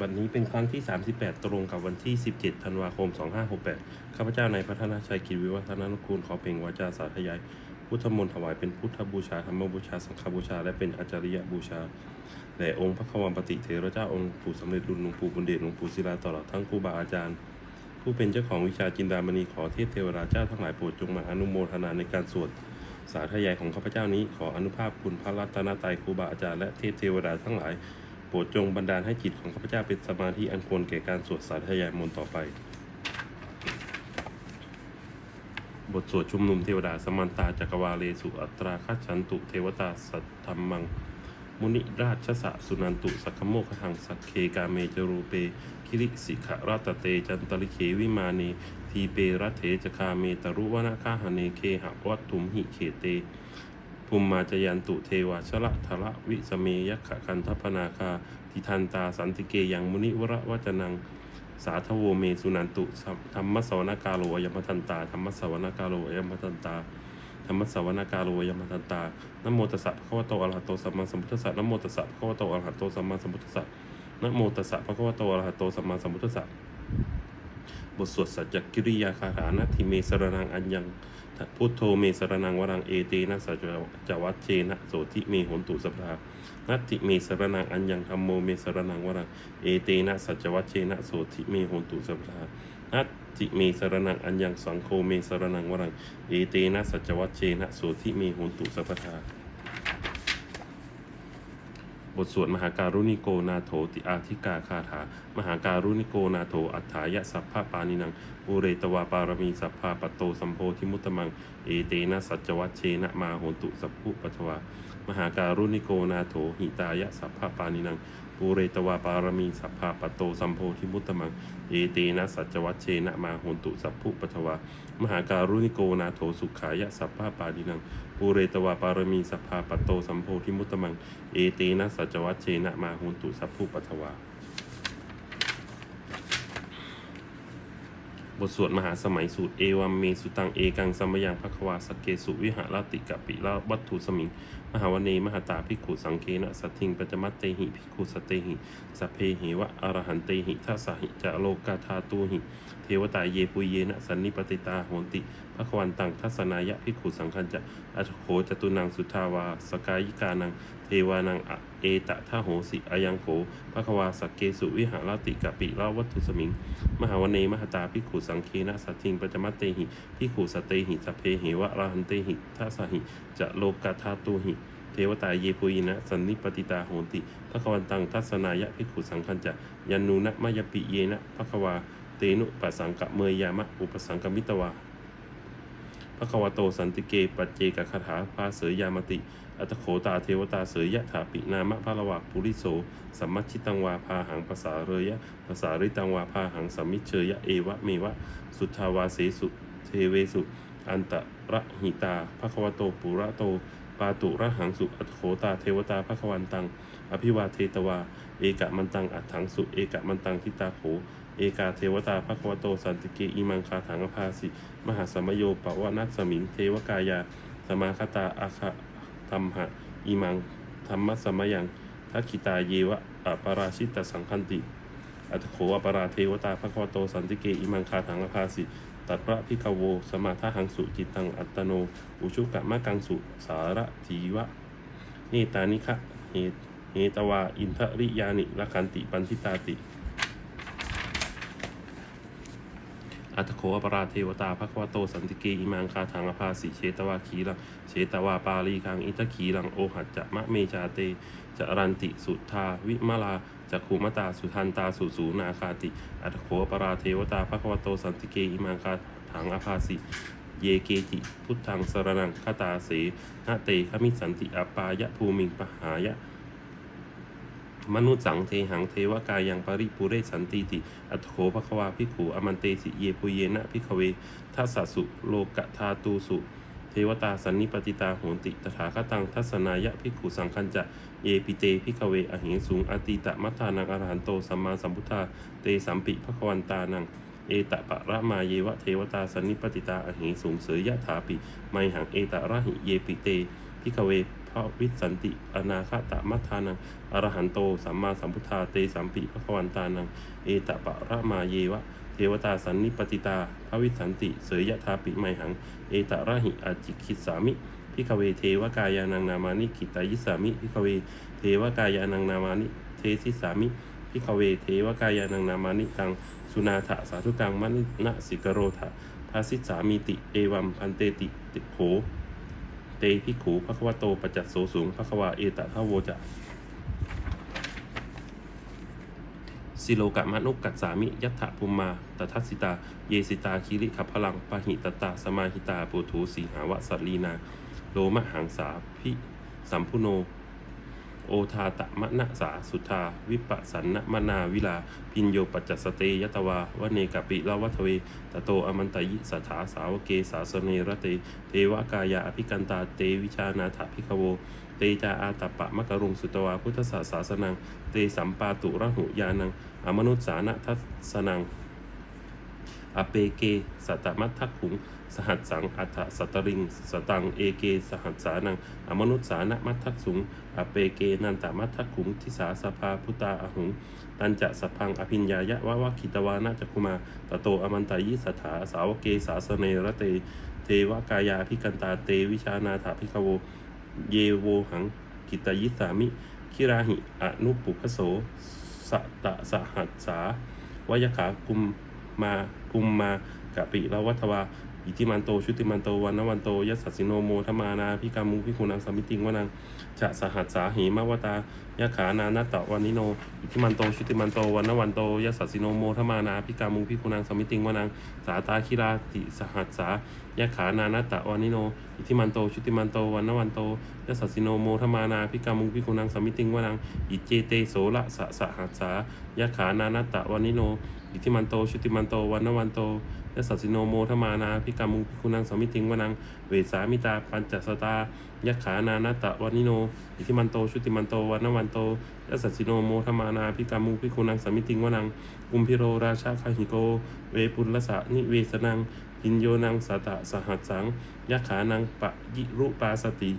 บัดนี้เป็นครั้งที่ 38 ตรงกับวันที่ 17 ธันวาคม 2568 ข้าพเจ้าในพัฒนาชัยกิจวิวัฒนานุกูลขอเพ่งวาจาสาธยาย พุทธมนต์ถวายเป็นพุทธบูชา ธรรมบูชา สังฆบูชา และเป็นอาจาริยบูชาแด่องค์พระควัมปติเถระเจ้าองค์ปู่สำเร็จรุ่นหลวงปู่บุญเดชหลวงปู่ศิลาตลอดทั้งครูบาอาจารย์ ผู้เป็นเจ้าของวิชาจินดามณีขอเทพเทวราเจ้าทั้งหลายโปรดจงมาอนุโมทนาในการสวดสาธยายของข้าพเจ้านี้ขออนุภาพคุณพระรัตนตรัยครูบาอาจารย์และเทพเทวดาทั้งหลาย ปรดจงบันดาลให้จิตของข้าพเจ้าเป็นสมาธิอันควรแก่การสวดสาธยายมนต์ต่อไป บทสวดชุมนุมเทวดาสมันตาจักรวาเลสุอัตราคัจฉันตุเทวตาสัทธรรมัง มุนิราชสะสุนันตุสักขโมคหังสักเคกาเมจรูเป คิริสิขราตเตจันตริเขวิมาเนทีเปรัเถจคาเมตรุวนาคาหเนเคหะวัตถุมหิเขเต ภูมิมาจยันตุเทวาชละทละวิสเมยักขะคันทพนาคาทิทันตาสันติเกยังมุนิวระวจนัง สาธโวเมสุนันตุสัมธรรมสวนากาโลยมทันตาธรรมสวนากาโลยมทันตาธรรมสวนากาโลยมทันตานโมตัสสะภะคะวะโตอะระหะโตสัมมาสัมพุทธัสสะนโมตัสสะภะคะวะโตอะระหะโตสัมมาสัมพุทธัสสะนโมตัสสะภะคะวะโตอะระหะโตสัมมาสัมพุทธัสสะบทสวดสัจจกิริยาคาถานะทิเมสรนังอัญญัง พุทโธเมสรนังวรังเอเตนะสัจจวัตเชนะโสติเมหนตุสัพพานัตติเมสรนังอัญญังธรรมโมเมสรนังวรังเอเตนะสัจวัตเชนะโสติเมหนตุสัพพานัตติเมสรนังอัญญังสังโฆเมสรนังวรังเอเตนะสัจวัตเชนะโสติเมหนตุสัพพา บทสวดมหาการุณิโกนาโถติอาธิกาคาถา มหาการุณิโกนาโถอัฏฐายะสัพพะปานินังอุเรตวาปารมีสัพพาปโตสัมโพธิมุตตมัง เอเตนะสัจวัชเชนะมาโหตุสัพพุปัทวามหาการุณิโกนาโถหิตายะสัพพะปานินัง ปูเรตวาปารมีสัพพาปโตสัมโพธิมุตตมัง เอเตนะสัจวัชเชนะมาหุนตุสัพพุปัทวา มหาการุณิโกนาโถสุขายะสัพพาปาดินัง ปูเรตวาปารมีสัพพาปโตสัมโพธิมุตตมัง เอเตนะสัจวัชเชนะมาหุนตุสัพพุปัทวา บทสวดมหาสมัยสูตรเอวัมเมสุตังเอกังสัมมยังภควาสกเกสุวิหารติกะปิละวัตถุสมิง มหาวเนมหาตาภิกขุสังเกนะสัทิงปัจมัตเตหิภิกขุสเตหิสัพเพหิวะอรหันเตหิทัสหิจะโลกาธาตูหิ เทวตาเยปุเยนะสันนิปติตาโหนติ ภควันตังทัศนายะภิขุสังคัญจะอัจโขจตุนังสุทาวา สกายิกานัง เทวานังอเอตะทะโหสิอายังโขภควาสกเกสุวิหารติกะปิละวัตถุสมิง มหาวเนมหตาภิขุสังเคนะสัทิงปัจมัตเตหิภิขุสตเตหิสัพเพหิวะอรหันเตหิทัสหิจะโลกาธาตูหิเทวตาเยปุยนะสันนิปติตาโหติภควันตังทัศนายะภิขุสังคัญจะยันนูนะมายปิเยนะภควาเตนุปสังกะเมยยามะอุปสังกมิตวา พระควโตสันติเกปัจเจกคาถาพาเสยยามติ อัตโขตาเทวตาเสยยะถาปินามะพระละวะปุริโสสัมมัชชิตังวาพาหังภาษาเรยะภาษาริตังวาพาหังสัมมิเชยะเอวะเมวะ สุทธาวาเสสุเทเวสุ อันตระหิตาพระควโตปุระโตปาตุระหังสุอัตโขตาเทวตาพระควันตัง อภิวาเทตวา เอกะมันตังอัตถังสุ เอกะมันตังทิตาโข เอกาเทวตาภควโตสันติเกอิมังคาถังอภาสิมหาสมโยปวนัสมิงเทวกายา สมาคตาอาคาธรรมหะอิมังธรรมสมยังทักขิตาเยวะอปราชิตสังคันติอัตโขอปราเทวตาภควโตสันติเกอิมังคาถังอภาสิตัดพระพิกโว สมาทาหังสุจิตตังอัตโน อุชุกะมะกังสุสาระทีวะเนตานิคะเหตเหตวาอินทริยานิละคันติปันทิตาติ อัตโขอปราเทวตาภควโตสันติเกอิมังคาถังอภาสิเชตวาขีลังเชตวาปาลีคังอิตขีลังโอหัจจะมะเมจาเตจะรันติสุทาวิมาลาจักขุมตาสุทันตาสุสูนาคาติ อัตโขอปราเทวตาภควโตสันติเกอิมังคาถังอภาสิเยเกจิพุทธังสรนังคตาเสนาเตขมิสันติอปายะภูมิงปหายะ มนุษย์สังเทหังเทวกายังปริปุเรสันติติ อัตโขภควาภิขุอมันเตสิเยปุเยนะภิขเวทัสสุโลกธาตูสุ เทวตาสันนิปติตาโหติตถาคตังทัศนายะภิขุสังคัญจะเยปิเตภิขเวอหิงสูงอติตะมัทานังอรหันโตสัมมาสัมพุทธาเตสัมปิภควันตานังเอตะปะระมาเยวะเทวตาสันนิปติตาอหิงสูงเสยยะถาปิไมหังเอตะระหิเยปิเตภิขเว พระวิสันติ อนาคตมัทานัง อรหันโต สัมมาสัมพุทธาเตสัมปิภควันตานัง เอตปะระมาเยวะ เทวตาสันนิปติตา พระวิสันติ เสยยะทาปิไมหัง เอตระหิอจิคิสามิพิกเวเทวกายานังนามานิกิตายิสามิพิกเวเทวกายานังนามานิเทสิสามิพิกเวเทวกายานังนามานิตังสุนาถะสาธุกังมณินะสิกโรธะภาสิสามีติเอวัมพันเตติติโข เตพิขูพัควโตปัจจัสโสสูงพัควาเอตทะโวจะสิโลกะมนุกัสสามิยัตถะภูมมาตทัสสิตา เยสิตาคิริขับพลังปหิตตาสมาหิตาปุถูสีหาวะสัลีนา โลมะหังสาพิสัมพุโน โอทาตะมะนะสาสุทา วิปัสสันนะมนาวิลา พินโยปัจจสเตยตวาวเนกปิลาวัทเวตโตอมันตยิสถาสาวเกสาสเนรเต เทวกายาอภิกันตาเตวิชานาถาภิกโว เตจาอาตปปะมะกรุงสุตวาพุทธศาสาสนัง เตสัมปาตุระหุยานัง อมนุษสานะทัสนัง อเปเกสัตตมัททักขุง สหัสสังอัฏฐสัตตริง สตัง เอเก สหัสสานัง อมนุษสานะมัททักสุง อเปเก นันตมัททักขุงทิสาสภาพุตาอหุง ตันจะสพพังอภิญญายะวะวะคิตวานาจักุมา ตโตอมันตายิสถาสาวเกสาสเนระเต เทวกายาพิกันตาเตวิชานาถาพิกโว เยโวหังกิตยิสามิ คิราหิอนุปุพโสสตตะสหัสสาวยขากุมมากุมมากะปิละวัทวา อิทิมันโตชุติมันโตวันนวันโตยัสสสิโนโมธมานาพิกามุพิคุนังสมิติงวนังจะสหัสสาหิมาวตายะขานานัตตะวานิโนอิทิมันโตชุติมันโตวันนวันโตยัสสสิโนโมธมานาพิกามุพิคุนังสมิติงวนังสาตาคิราติสหัสสายะขานานัตตะวานิโนอิทิมันโตชุติมันโตวันนวันโตยัสสสิโนโมธมานาพิกามุพิคุนังสมิติงวนังอิเจเตโสละสสหัสสายะขานานัตตะวานิโนอิทิมันโตชุติมันโตวันนวันโต ยสสสิโนโมทมานาพิกามุพิคุนังสมิติงวนัง เวสามิตา ปัญจสตายะขานานาตะวานิโน อิทิมันโต ชุติมันโตวันนวันโตยสสสิโนโมทมานาพิกามุพิคุนังสมิติงวนังกุมพิโรราชาคาหิโก เวปุลสะนิเวสนังพินโยนังสตะสหัสสังยะขานังปะยิรุปาสติ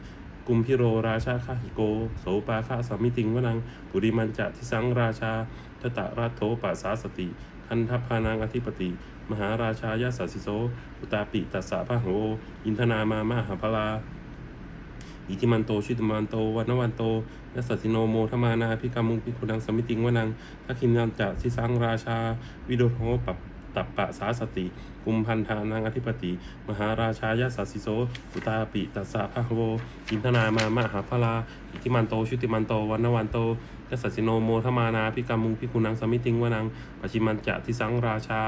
กุมพิโรราชาคาหิโก โสปาคาสมิติงวนัง ปุริมันจะทิสังราชาทตะราโทปัสสาสติ ทันทัพพานังอธิปติ มหาราชายาสัสิโสอุตาปิตัสสะพะโหอินทนามามหาพลาอิทิมันโตชิตมันโตวันนวันโตยัสสสิโนโมทมานาพิกามุงพิคุนังสมิติงวนังทักขินันจะทิสังราชา วิโดโหปัปตัปปะสาสติกุมพันธานังอธิปติ มหาราชายาสัสิโสอุตาปิตัสสะพะโหอินทนามามหาพลาอิทิมันโตชุติมันโตวันนวันโต ยัสสสิโนโมทมานาพิกามุงพิคุนังสมิติงวนังปชิมันจะทิสังราชา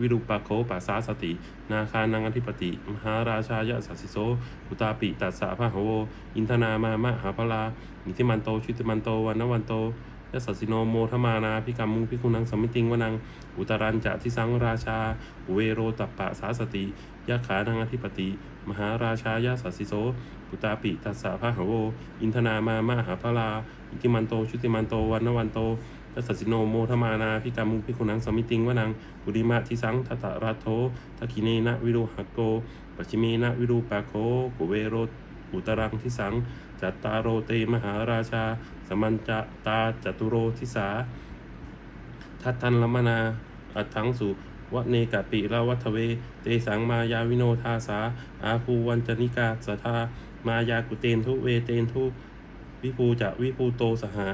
วิรุปะโคปัสสาสติ นาคานังอธิปติ มหาราชายะสัสิโสอุตาปิตัสสะพะโหอินทนามามหาพลาอิทิมันโตชุติมันโตวันนวันโตยัสสสิโนโมทมานาพิกามุงพิคุนังสมิติงวนัง อุตรันจะทิสังราชา เวโรตัปปะสาสติยะขานังอธิปติ มหาราชายะสัสสิโสอุตาปิตัสสะพะโหอินทนามามหาพลา อิทิมันโต ชุติมันโต วันนวันโตทัสสิโนโมทมานาพิกามุพิคุนังสมิติงวนังปุริมาทิสังทัตตะราโททักิเนนะวิรุหโกปัจฉิเมนะวิรูปะโคกุเวโรอุตรังทิสัง จัตตารโรเตมหาราชา สมันจตาจตุโรทิสาทัตตันลมนาอัตถังสุ วเนกะปิละวัทเว เตสังมายาวิโนทาสา อาคูวันจนิกาสทามายากุเตนทุเวเตนทุวิภูจะวิภูโตสหา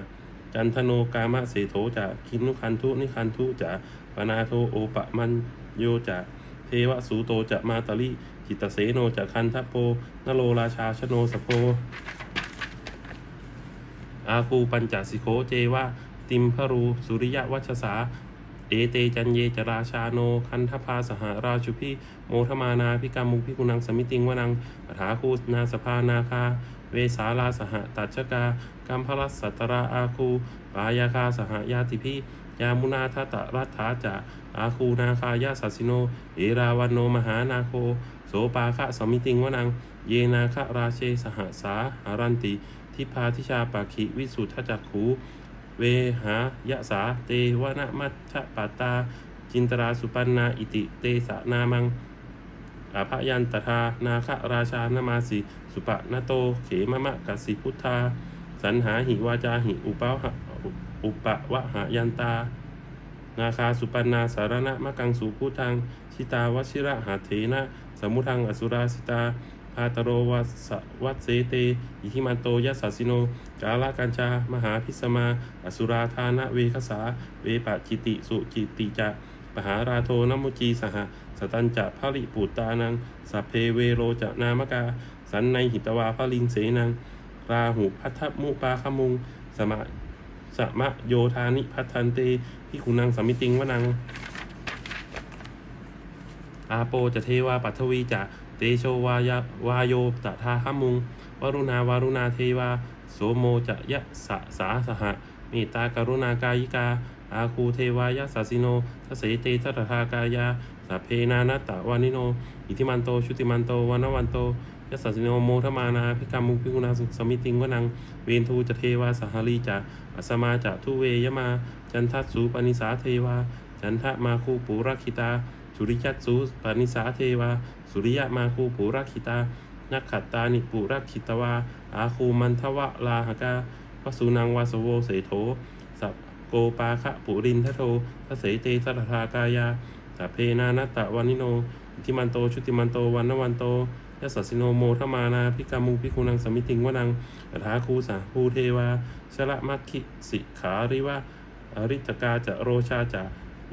จันทโนกามะเสโถจะคินุคันทุนิคันทุจะปนาโทโอปะมันโยจะเทวสูโตจะมาตลิจิตเสโนจะคันทัพโพนโรราชาชโนสโพอาคูปัญจสิโคเจวะติมพรูสุริยะวัชสา เอเตจันเยจราชาโน คันทพาสหราชุพิโมทมานาพิกามุพิกุนังสมิติงวนังปถาคูนาสภานาคา เวสาลาสหตัชกากัมพลัสสัตราอาคูปายาคาสหยาติพิยามุนาทัตรัฐาจะอาคูนาคายาสัสสิโน เอราวันโนมหานาโค โสปาคะสมิติงวนัง เยนาคะราเชสหสาหารันติ ทิพาทิชาปาคิวิสุทธจักขู เวหายะสาเตวนะมัชฌปาตา จินตราสุปันนาอิติเตสะนามังอาภยันตทานาคราชานามาสิ สุปนโต เขมะมะกัสสิพุทธา สันหาหิวาจาหิอุปะหะอุปะวะหายันตา นาคาสุปันนาสารณะมะกังสูพุทัง ชิตาวชิระหาเถนะ สมุทังอสุราสิตาาตโรวัสวัตเสเต อิทิมันโตยัสสสิโน กาลากัญจา มหาพิสมา อสุราธานะเวคสา เวปะจิติสุจิติจะปหาราโทนมุจีสหสตันจะภริปูตานังสัพเพเวโรจะนามกา สันในหิตวาภลิงเสนัง ราหุพัทธมุปาคมุง สมะสมะโยธานิพัทันเตพิคุนังสมมิติงวนังอาโปจะเทวาปัทวีจะ เตโชวายาวาโยตถาหมุง วรุณาวารุณาเทวา โสโมจะยะสะสาสหะเมตตากรุณากายิกา อาคูเทวายะสัสิโนทเสเตทัตถากายาสัพเพนานัตตวานิโน อิทิมันโต ชุติมันโตวันวันโตยัสสสิโนโมทมานาพิกามุพิกุณาสุสมิติงวนัง เวนทูจะเทวาสหรีจะอัสมาจะทุเวยมา จันทัสสุปนิสาเทวา จันทะมาคูปุรักขิตา สุริยัตสุปนิสาเทวา สุริยะมาคูปุรักขิตา นักขัตตานิปุรักขิตวา อาคูมันทวะลาหกาวสุนังวาสโวเสโถสัพโกปาคะปุรินทโททเสเตสัทธากายาสัพเพนานัตตะวานิโนทิมันโตชุติมันโตวันนวันโตยัสสสิโนโมทมานาพิกามุพิคุนังสมิติงวนังอัฏฐาคูสาภูเทวาชละมัคคิสิขาริวะอริตกาจะโรชาจะ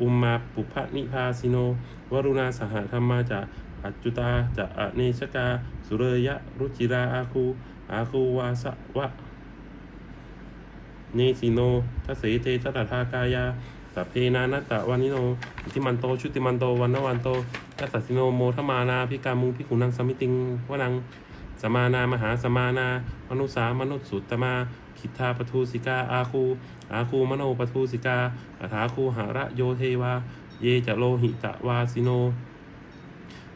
อุมมาปุพะนิพาสิโน วรุณาสหธรรมาจะอัจจุตาจะอเนชกา สุเรยะ รุจิราอาคูอาคูวาสวะ เนสิโนทัสเสเตทัตถากายาสัพเพนานัตตะวานิโนอิทิมันโต ชุติมันโต วันนวันโตยัสสสิโนโมทมานาพิกามุงพิขุนังสมิติงวนังสมานา มหาสมานา มนุสามนุษย์สุตตมา คิทาปทูสิกาอาคูอาคูมโนปทูสิกาอัฐาคูหาระโยเทวา เยจะโลหิตะวาสิโน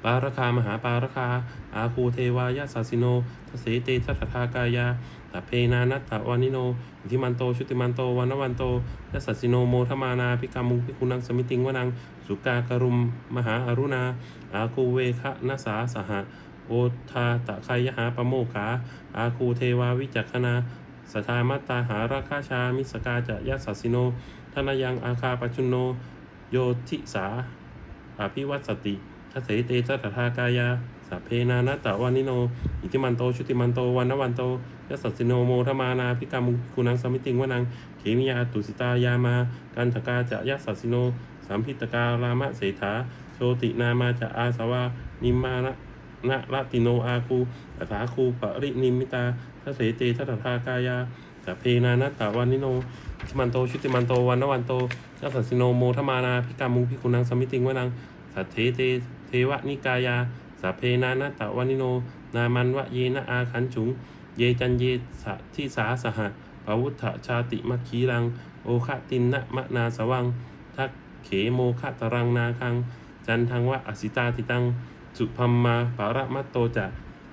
ปารคามหาปารคา อาคูเทวายาสาสิโนทเสเตทัตถากายาตัเพนานัตถวานิโนอิทิมันโต ชุติมันโตวันวันโตยัสสิโนโมทมานาพิกามุพิคุนังสมิติงวนัง สุกากรุม มหาอรุณา อาคูเวคะนาสาสหะโอทาตะไคยหาปโมขา อาคูเทวาวิจักขณา สทามัตตาหาราคาชา มิสกาจะยัสสิโนทนายังอาคาปจุนโน โยทิสาอภิวัตสติทัเสเตจัตถากายาสัพเพนานัตตวานิโน อิทิมันโต ชุติมันโต วันนวันโตยัสสสิโนโมทมานาพิกามุคุนังสมิติงวนังเขมิยาตุสิตายามา กันทกาจะยัสสสิโน สัมพิตการามะเสถาโชตินามาจะอาสวานิมมานะ นะละติโนอาคูอัฐาคูปรินิมิตาทัสเสเตทัตถากายาสัพเพนานัตตวานิโนอิมันโตชุติมันโตวันนวันโตยัสสสิโนโมทมานาพิกามุงพิคุนังสมิติงวนังสัทเทเตเทวนิกายาสัพเพนานัตตวานิโน นามันวะเยนะอาคันฉุง เยจันเยสะทิสาสหะปวุฒชาติมัคคีรัง โอคะตินนะมะนาสวัง ทักเขโมคะตรังนาคัง จันทังวะอสิตาติตัง สุพัมมาปาระมัตโตจะ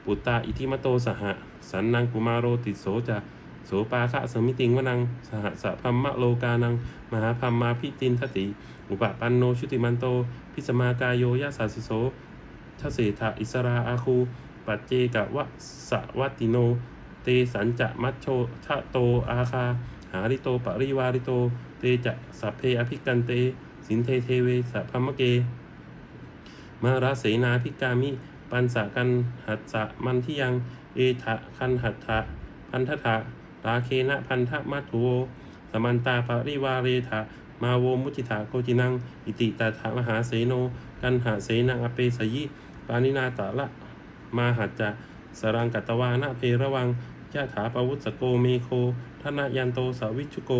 ปุตตาอิทิมโตสหะสันนังกุมาโรติโสจะโสปาคะสมิติงวนัง สหสะพัมมะโลกานัง มหาพัมมาพิตินทติ อุปปันโนชุติมันโต พิสมากายโยยะสาสิโสทเสถาอิสราอาคู ปัจเจกวะสวัติโน เตสัญจะมัชโชทะโตอาคา หาริโตปริวาริโต เตจะสัพเพอภิกันเต สินเทเทเวสัพพมะเก มาราเสนาพิกามิ ปันสะกันหัตสะมันที่ยัง เอทะคันหัตถะพันธะราเคนะพันธมัทุโวสมันตาปริวาเรถะมาโวมุติถาโกจินัง อิติตาถามหาเสโน กันหาเสนังอเปสยิปานินาตาละ มาหัจจะสรังกัตวานะเพระวังยะถาปวุตสโกเมโคทนายันโตสาวิชุโก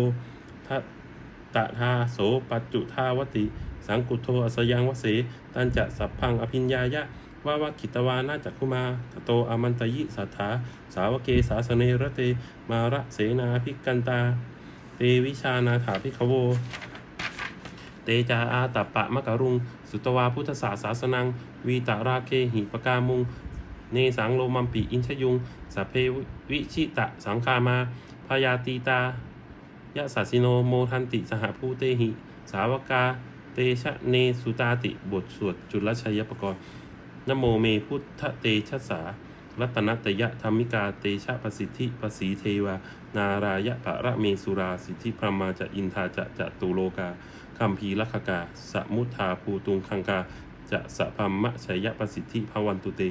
ทัตตะทาโสปัจจุทาวติ สังกุโทอสยังวเสตันจะสัพพังอภิญญายะวาวกิตวานาจักคุมาตโตอมันตยิสัทธาสาวเกสาสเนรเต มาระเสนาภิกันตา เตวิชานาถาภิกขโว เตจาอาตัปปะมะกะรุง สุตวาพุทธศาสาสนัง วีตาราเคหิปกามุง เนสังโลมัมปิอินชยุงสัพเพวิชิตะสังคามาพยาตีตายะสัสสิโนโมทันติสหภูเตหิ สาวกา เตชะเนสุตาติบทสวดจุลชัยปกรณ์นโมเมพุทธเตชะสา รัตนตยะธรรมิกาเตชะประสิทธิประสีเทวา นารายะปะระเมสุราสิทธิพรมาจะอินทาจะจะตุโลกาคัมภีลักกา สมุทธาภูตุงคังกา จะสะพัมมะชัยประสิทธิภวันตุเต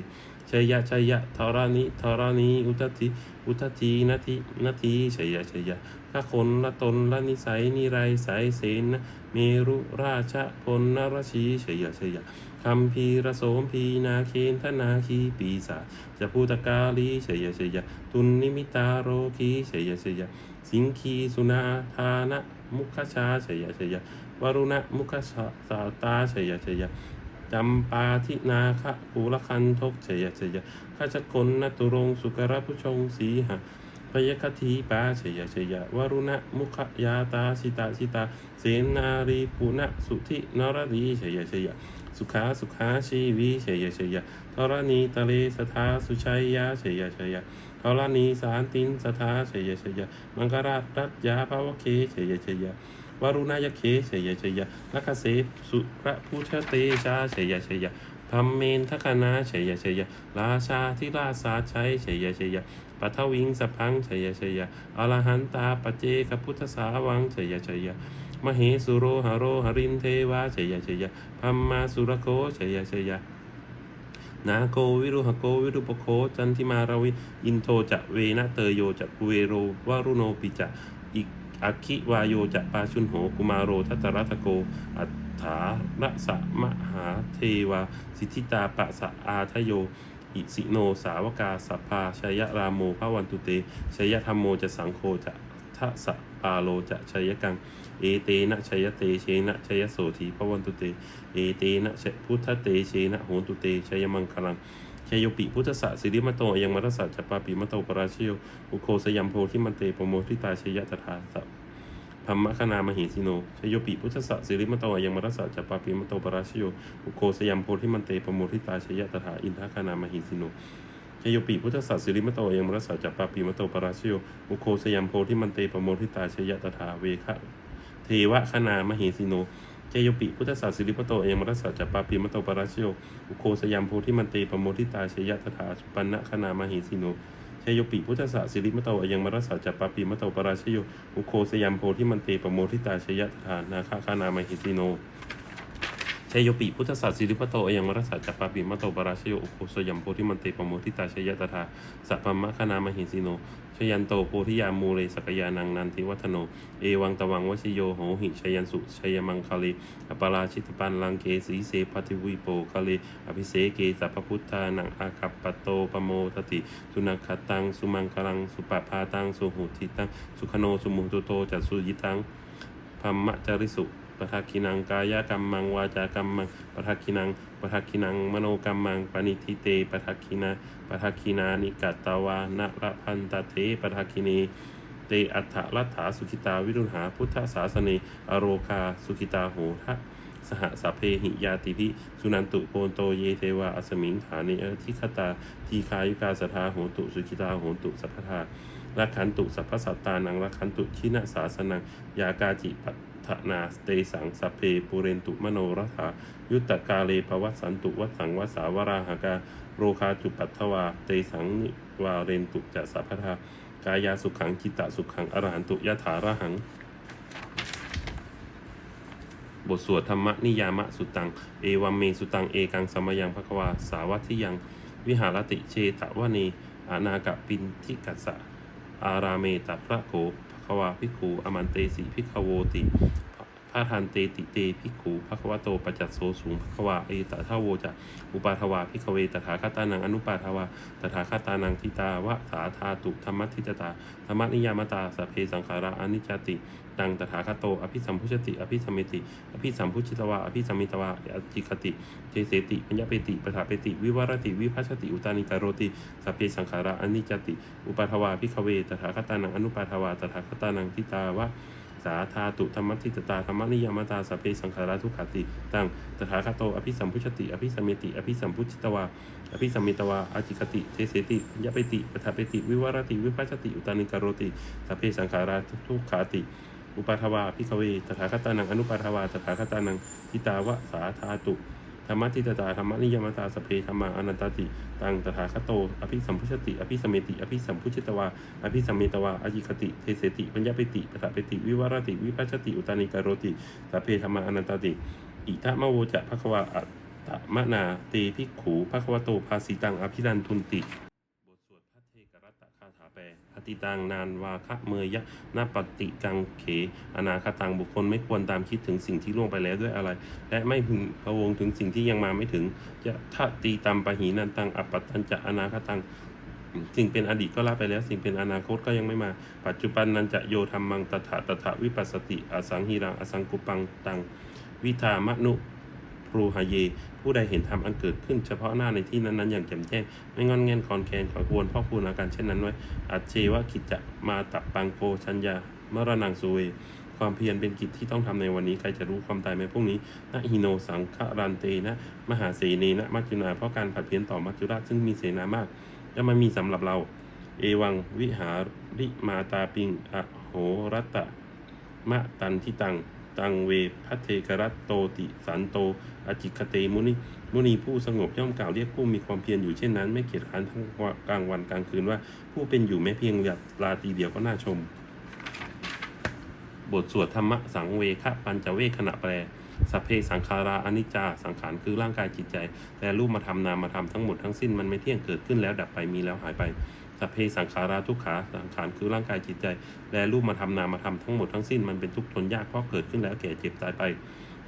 ชัยยะชัยยะทรานิทรานิอุตติอุตตินาทีนาทีชัยยะชัยยะละคนละตนละนิสัยนิไรสายเสนเมรุราชพลนรชีชัยยะชัยยะคัมภีระโสมพีนาเคนทนาคีปีศาจจะพูตกาลีชัยยะชัยยะตุนนิมิตาโรคีชัยยะชัยยะสิงคีสุนาทานะมุขชาชัยยะชัยยะวรุณะมุขสาตาชัยยะชัยยะ จำปาทินาคะภูละคันทกเฉยเฉยข้าชคนนตุรงสุกรผู้ชงสีหะพยคทีปาเฉยเฉยวรุณะมุขยาตาสิตาสิตา เสนารีปุณะสุธินรดีเฉยเฉยสุขาสุขาชีวีเฉยเฉยธรณีตะเลสทาสุชัยยาเฉยเฉยธรณีสารตินสทาเฉยเฉยมังกราชรัตยาภาวเคเฉยเฉย วารุณายเคเฉยเฉยนักเสสุพระพุทธเตชาเฉยเฉยพัมเมนทคณาเฉยเฉยราชาธิราชาชัยเฉยเฉยปัทวิงสพังเฉยเฉยอรหันตาปเจกพุทธสาวังเฉยเฉยมเหสุโรหโรหรินเทวาเฉยเฉยพัมมาสุรโคเฉยเฉยนาโกวิรุหโกวิรุปโคจันทิมาราวิ อินโทจะเวนะเตโยจะกุเวโรวารุโนปิจะอิ อคิวายโยจะปาชุนโหกุมารโรทัตรัตโก อัฏฐาระสะมหาเทวา สิทธิตาปะสะอาทโย อิสิโนสาวกาสัพพาชยรามโมพระวันตุเตชยธรรมโมจะสังโฆจะทะสะปาโลจะชยกัง เอเตนะชยเตเชนะชยโสธีพระวันตุเต เอเตนะพุทธเตเชนะโหตุเตชยมังคลัง ชยโยปิพุทธะสิริมโตยังมัตสสะจัปปาปิมโตปราชิโยอุโคสยัมโพที่มันเตปโมทิตาชยตถาสัพพัมมะคณามหิสิโนชยโยปิพุทธะสิริมโตยังมัตสสะจัปปาปิมโตปราชิโยอุโคสยัมโพที่มันเตปโมทิตาชยตถาอินทคณามหิสิโนชโยปิพุทธศาสิริมโตยังมรสสจัปปาปิมโตปราชิโยอุโคสยัมโพธิมันเตปโมทิตาชยตถาเวคะเทวะคณามเหสิโน เจโยปิพุทธศาสสิริมโตยังมรัสสะจัปปาปิมโตปราชโยอุโคสยัมโพธิมันเตปโมทิตาชยตถาปันนะคณามเหสิโนชโยปิพุทธศาสสิริมโตยังมรสสะจัปปาปิมโตปราชโยอุโคสยัมโพธิมันเตปโมทิตาชยตถานาคคณามเหสิโนชยโยปิพุทธศาสสิริปโตอยังมรสัจจปปาปิมโตปราชโยอุโคสยัมโพธิมันเตปโมทิตาชยตถาสัพพมะคณามหิสิโน ชยันโตโพธิยามูเลสกยานังนันทิวัฒโน เอวังตวังวชิโยโหหิชยันสุชยมังคเลอปาราชิตปันลังเกสีเสปฏิวิโปคเลอภิเสเกสัพพุทธานังอาคัปปโตปโมทติสุนักขตังสุมังคลังสุปปาตังสุหุทิตังสุขโนสุมุตุโตจัสุยิตังพัมมะจริสุ ปทักขินังกายกรรมังวาจากรรมังปทักขินังปทักขินังมโนกรรมังปณิทิเตปทักขินาปทักขินานิกัตตวานะระพันตเทปทักขินีเตอัฏฐรัตถาสุขิตาวิรุณหาพุทธศาสเนอโรคาสุขิตาโหทะสหสพเพหิยาติพิสุนันตุโพนโตเยเทวาอสมิงฐานิเอทิคตาทีคายุกาสทาโหตุสุขิตาโหตุสัพพทารักขันตุสัพพสัตตานังรักขันตุชินะสาสนังยากาจิปั ฏนาเตสังสเพปุเรนตุมโนรัฐายุตตกาเลปวัสันตุวัสสังวสาวราหากาโรคาจุปัทวาเตสังนิวาเรนตุจะสัพพทากายาสุขังจิตตสุขังอรหันตุยะถาระหัง บทสวดธรรมนิยามะสุตัง เอวัมเมสุตังเอกังสมยังภควาสาวัตทิยัง วิหารติเชตวเนอานากะปินทิกัสสะ อาราเมตพระโข ควาภิกขุอมันเตสีภิกขโวติพระทันเตติเตภิกขุภควโตปัจจัตโสสูงพัควาเอตทาโวจะอุปาทวาภิกขเวตถาคตานังอนุปาทวาตถาคตานังทิตาวะสาธาตุธรรมทิตตาธรรมนิยามตาสพเพสังขาระอนิจจติ ตังตถาคตโต อภิสัมพุชติ อภิสัมเมติ อภิสัมพุชิตวา อภิสัมมิตวาอจิคติเจเสติปัญญเปติปทาเปติ วิวารติ วิภัชติ อุตานิการโรติสัพเพสังขาระอนิจติ อุปาทวาพิขเว ตถาคตานังอนุปาทวา ตถาคตานังทิตาวะสาธาตุธรรมทิตตาธรรมนิยามตาสพเพสังขาราทุขติ ตังตถาคตโต อภิสัมพุชติ อภิสัมเมติ อภิสัมพุชิตวา อภิสัมมิตวาอาจิคติเทเสติปัญญเปติปทาเปติ วิวรติ วิภัชติ อุตานิกโรติสัพเพสังขาราทุขาติ อุปาทวาพิกเวตถาคตานังอนุปาทวาตถาคตานังทิตาวะสาธาตุธรรมทิตตาธรรมนิยมตาสเพธรรมาอนันตติ ตังตถาคโต อภิสัมพุชติ อภิสมเมติ อภิสัมพุชิตวา อภิสัมเมตวาอจิคติ เทเสติ ปัญญาปิติปะทะปิติ วิวารติ วิปัชติ อุตานิการโรติสเพธรรมาอนันตติ อิทะมะโวจะภควาอัตตมะนา เตภิกขูภควโต ภาสีตัง อภิรันทุนติ ติตังนานวาคะเมยยะนาปฏิกังเข อนาคตังบุคคลไม่ควรตามคิดถึงสิ่งที่ล่วงไปแล้วด้วยอะไร และไม่พึงพะวงถึงสิ่งที่ยังมาไม่ถึงจะทะตีตามปะหีนันตังอปัตตัญจะอนาคตังสิ่งเป็นอดีตก็ละไปแล้ว สิ่งเป็นอนาคตก็ยังไม่มา ปัจจุบันนันจะโยธรรมังตถาตถาวิปัสสติ อสังหิรังอสังกุปังตัง วิธามนุ รูหเย ผู้ใดเห็นธรรมอันเกิดขึ้นเฉพาะหน้าในที่นั้นๆอย่างแจ่มแจ้ง ไม่งอนแงนคอนแคนขอควรพ่อคูณอาการเช่นนั้นไว้อัจเชวะกิจจะมาตับปังโปชัญญามรณังสุเวความเพียรเป็นกิจที่ต้องทำในวันนี้ใครจะรู้ความตายไหมพรุ่งนี้นะฮิโนสังฆรันเตนะ มหาเสนนะมัจจุนาเพราะการผัดเพี้ยนต่อมัจจุราชซึ่งมีเสนามากจะมามีสำหรับเรา เอวังวิหาริมาตาปิงอโหรัตตะมะตันทิตัง ตังเวพัเทกรัตโตติสันโตอจิคเตมุนิมุนีผู้สงบย่อมกล่าวเรียกผู้มีความเพียรอยู่เช่นนั้น ไม่เกียจคร้านทั้งกลางวันกลางคืนว่า ผู้เป็นอยู่แม้เพียงหยัดลาตีเดียวก็น่าชม บทสวดธรรมะสังเวคะปัญจเวคขณะแปลสัพเพสังขาราอนิจจาสังขารคือร่างกายจิตใจ แต่รูปมาทำนามมาทำทั้งหมดทั้งสิ้นมันไม่เที่ยงเกิดขึ้นแล้วดับไปมีแล้วหายไป สัพเพสังขาราทุกขาสังขารคือร่างกายจิตใจ และรูปมาทำนามมาทำทั้งหมดทั้งสิ้นมันเป็นทุกข์ทนยากเพราะเกิดขึ้นแล้วแก่เจ็บตายไป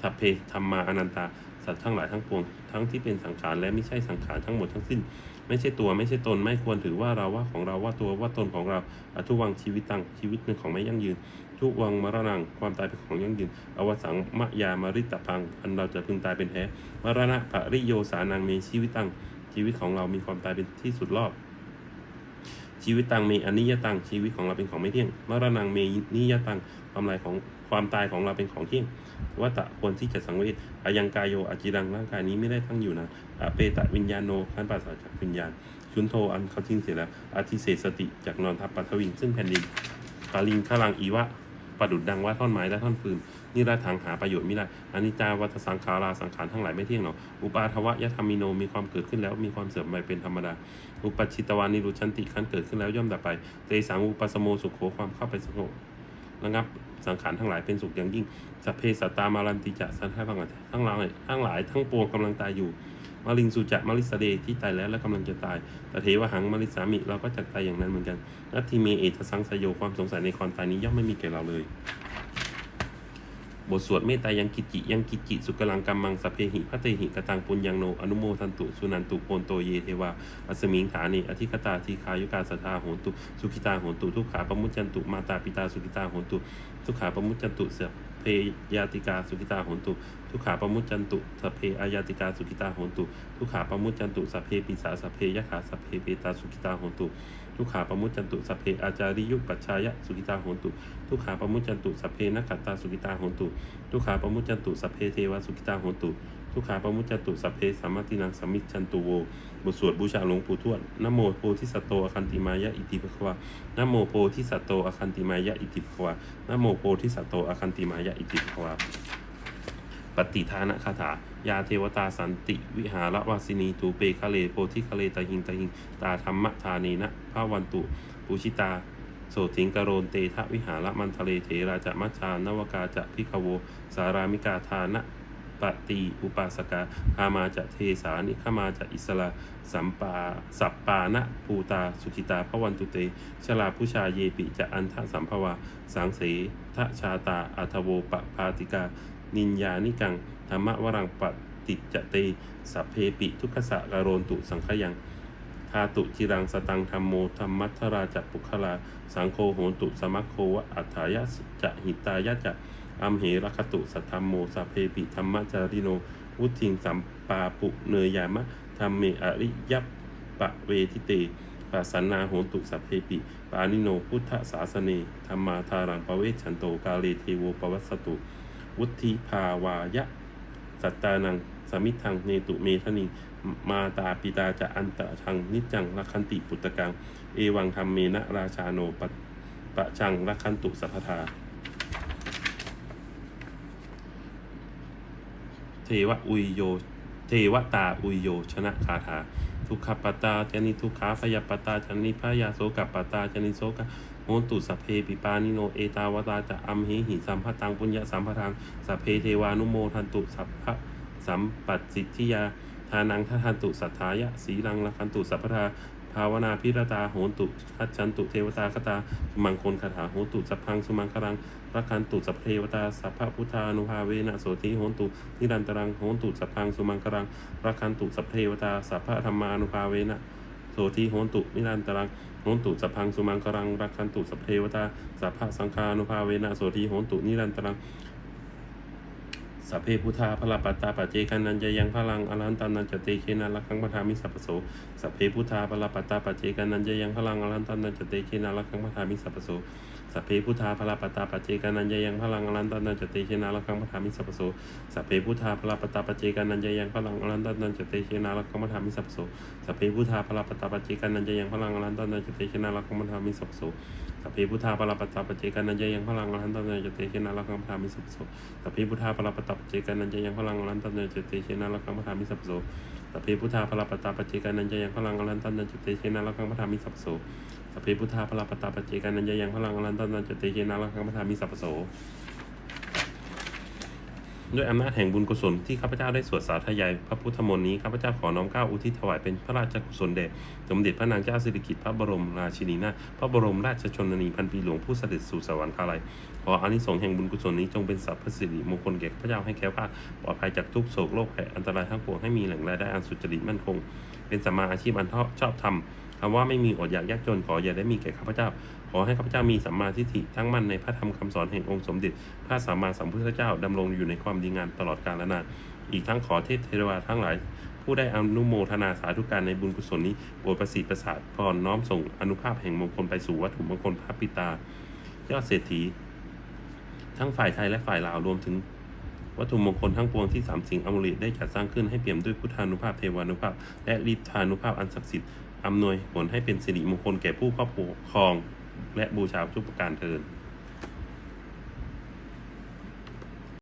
สัพเพธรรมาอนันตาสัตว์ทั้งหลายทั้งปวงทั้งที่เป็นสังขารและไม่ใช่สังขารทั้งหมดทั้งสิ้น ไม่ใช่ตัวไม่ใช่ตนไม่ควรถือว่าเราว่าของเราว่าตัวว่าตนของเราอทุวังชีวิตตังชีวิตเป็นของไม่ยั่งยืน ทุวังมรณังความตายเป็นของยั่งยืน อวสังมะยามาริตพังอันเราจะพึงตายเป็นแท้มรณะปริโยสานังเมชีวิตตังชีวิตของเรามีความตายเป็นที่สุดรอบ ชีวิตตังเมอนิยตังชีวิตของเราเป็นของไม่เที่ยงมรณังเมนิยตังความลายของความตายของเราเป็นของเที่ยงวัตตะควรที่จะสังเวชอายังกายโยอาจิรังร่างกายนี้ไม่ได้ตั้งอยู่นะอเปตะวิญญาโนขันปัสสาจากวิญญาณ ชุนโทอันเขาทิ้งเสียแล้วอาทิเศสติจากนอนทับปัทวิงซึ่งแผ่นดินกาลิงขลังอีวะประดุดดังว่าท่อนไม้และท่อนฟืนนี่ละทางหาประโยชน์ไม่ได้อนิจจาวัฏสังขาราสังขารทั้งหลายไม่เที่ยงหรอกอุปาทวะยธรรมิโนมีความเกิดขึ้นแล้วมีความเสื่อมไปเป็นธรรมดา อุปชิตวานิรุชันติขั้นเกิดขึ้นแล้วย่อมดับไปเตสังอุปสโมสุขโขความเข้าไปสงบระงับสังขารทั้งหลายเป็นสุขอย่างยิ่งสัพเพสัตตามารันติจะสันทั้งหลายทั้งหลายทั้งหลายทั้งปวงกำลังตายอยู่มาลิงสุจะมาริสเดที่ตายแล้วและกำลังจะตายแต่เทวหังมาริสามิเราก็จะตายอย่างนั้นเหมือนกันนัตทิเมเอทสังสยโยความสงสัยในความตายนี้ย่อมไม่มีแก่เราเลย บทสวดเมตตายังกิจิยังกิจิสุกลังกัมมังสเพหิพระเตหิกตังปุญญังโนอนุโมทันตุสุนันตุโพนโตเยเทวาอัสมิงฐานิอธิคตาทีคายุกาสตาโหตุ สุขิตาโหตุทุกขาปมุจจันตุมาตาปิตาสุขิตาโหตุ ทุกขาปมุจจันตุเส ยาติกาสุขิตาโหนตุ ทุขาปมุจจันตุสพเพอายาติกาสุขิตาโหนตุ ทุขาปมุจจันตุสพเพปิสาสเพยะขาสเพเปตาสุขิตาโหนตุ ทุขาปมุจจันตุสพเพอาจาริยุปัชชายะสุขิตาโหนตุ ทุขาปมุจจันตุสพเพนักขตาสุขิตาโหนตุ ทุขาปมุจจันตุสัพเพเทวสุขิตาโหนตุ ทุกขาปมุจจตุสัพเพสัมมาตินังสัมมิจจันตุโวบทสวดบูชาหลวงปู่ทวดนโมโพธิสัตโตอคันติมายะอิติภควานโมโพธิสัตโตอคันติมายะอิติภควานโมโพธิสัตโตอคันติมายะอิติภควาปฏิทานะคาถายาเทวตาสันติวิหารวาสินีตูเปคะเลโพธิคะเลตะหิงตะหิงตาธรรมทานีนะภาวันตุปูชิตาโสถิงกโรนเตทะวิหารมันทะเลเถราจะมัจจานวกาจะพิคโว สารามิกาทานะ ปฏิอุปาสกาคามาจะเทสานิขมาจะอิสลาสัมปาสัปปานะภูตาสุขิตาพระวันตุเตชลาผู้ชาเยปิจะอันทะสัมภวาสังเสทะชาตาอัทโวปพาติกา นินยานิกังธรรมวรังปฏิจเตสัพเพปิ ทุกขสะกโรนตุสังขยังทาตุจิรังสตังธรรมโมธรรมัทธราจัปุคลา สังโฆโหตุสมัคโควะอัฏฐายะจะหิตายะจะ อัมเหรคตุสัทธรรมโมสัพเพปิธรรมจาริโน วุทิงสัมปาปุเนยยามะธรรมเมอริยัปปะเวทิเตปัสสันนาโหตุสัพเพปิปานิโนพุทธศาสเนธรรมาทารังปเวชันโตกาเลเทโวปวัสตุ วุธิภาวายะ สัตตานังสมิทังเนตุเมทนิมาตาปิตาจะอันตะทังนิจังรักขันติปุตตะกัง เอวังธรรมเมนะราชาโนปะปะชังรักขันตุสัพพทา เทวะอุยโย เทวตาอุยโย ชนะคาถา ทุกขปตาจานิทุกขาพยาปตาจานิพยาโสกปตาจานิโสกโหตุสัพเพปิปานิโน เอตาวตาจะอัมหิหิสัมภตังปุญญาสัมภทังสัพเพเทวานุโมทันตุสัพพะสัมปัสสิทธิยาทานังทัทันตุสัทธายะสีลังละคันตุสัพพทาาวนาพิรตาโหตุคัจฉันตุเทวตาคตาสมังคลคาถาโหตุสัพพังสุมังคลังรักขันตุสัพเทวตาสัพพะพุทธานุภาเวนะโสติโหตุนิรันตรังโหตุสัพพังสุมังคลังรักขันตุสัพเทวตาสัพพะธรรมานุภาเวนะโสทีโหตุนิรันตรังโหตุสัพพังสุมังครังรักขันตุสัพเทวตาสัพพะสังฆานุภาเวนะโสทีโหตุนิรันตรัง สัพเพพุทธาพลปัตตาปเจกันันจะยังพลังอรันตันนันจะเตเคนาลักขังปทามิสัพโสสัพเพพุทธาพลปัตตาปเจกันันจะยังพลังอรันตันนันจะเตเคนาลักขังปทามิสัพโสสัพเพพุทธาพลปัตตาปเจกันันจะยังพลังอรันตันนันจะเตเคนาลักขังปทามิสัพโสสัพเพพุทธาพลาปตตาปเจกันันจะยังพลังอรันตันนันจะเตชนาลักขมธามิสัพโสสัพเพพุทธาพลาปตตาปเจกันันจะยังพลังอรันตันนันจะเตชนาลักขมธามิสัพโส พเพพุทธาพลาปตตาปเจกันันจยังพลังอรันตันนันจเตชนาลักขมธามิสัพโสสัพเพพุทธาพลาปตตาปเจกันันจยังพลังอรันตันนันจเตชนาลักขมธามิสัพโสสัพเพพุทธาพลาปตตาปเจกันันจยังพลังอรันตันนันจเตชนาลักขมธามิสัพโสสัพเพพุทธาพลาปตตาปเจกันันจยังพลังอรันตันนันจเตชนาลักขมธามิสัพโส ด้วยอำนาจแห่งบุญกุศลที่ข้าพเจ้าได้สวดสาธยายพระพุทธมนต์นี้ข้าพเจ้าขอน้อมเกล้าอุทิศถวายเป็นพระราชกุศลแด่สมเด็จพระนางเจ้าสิริกิติ์พระบรมราชินีนาถพระบรมราชชนนีพันปีหลวงผู้เสด็จสู่สวรรคาลัยขออานิสงส์แห่งบุญกุศลนี้จงเป็นสัพพสิริมงคลแก่ข้าพเจ้าให้แค้วคลาดปลอดภัยจากทุกโศกโรคภัยอันตรายทั้งปวงให้มีแหล่งรายได้อันสุจริตมั่นคง เป็นสัมมาอาชีพอันชอบธรรมคำว่าไม่มีอดอยากยากจนขออย่าได้มีแก่ข้าพเจ้า ขอให้ข้าพเจ้ามีสัมมาทิฏฐิทั้งมั่นในพระธรรมคำสอนแห่งองค์สมเด็จ พระสัมมาสัมพุทธเจ้าดำรงอยู่ในความดีงามตลอดกาลนานอีกทั้งขอเทพเทวาทั้งหลาย ผู้ได้อนุโมทนาสาธุการในบุญกุศลนี้โปรดประสิทธิ์ประสาทพรน้อมส่งอนุภาพแห่งมงคลไปสู่วัตถุมงคลพระปิตา ยอดเศรษฐี ทั้งฝ่ายไทยและฝ่ายลาวรวมถึงวัตถุมงคลทั้งปวงที่สามสิ่งอมฤตได้จัดสร้างขึ้นให้เปี่ยมด้วยพุทธานุภาพเทวานุภาพ และฤทธานุภาพอันศักดิ์สิทธิ์อำนวยผลให้เป็นสิริมงคลแก่ผู้ครอบครอง และบูชาทุกประการเทิน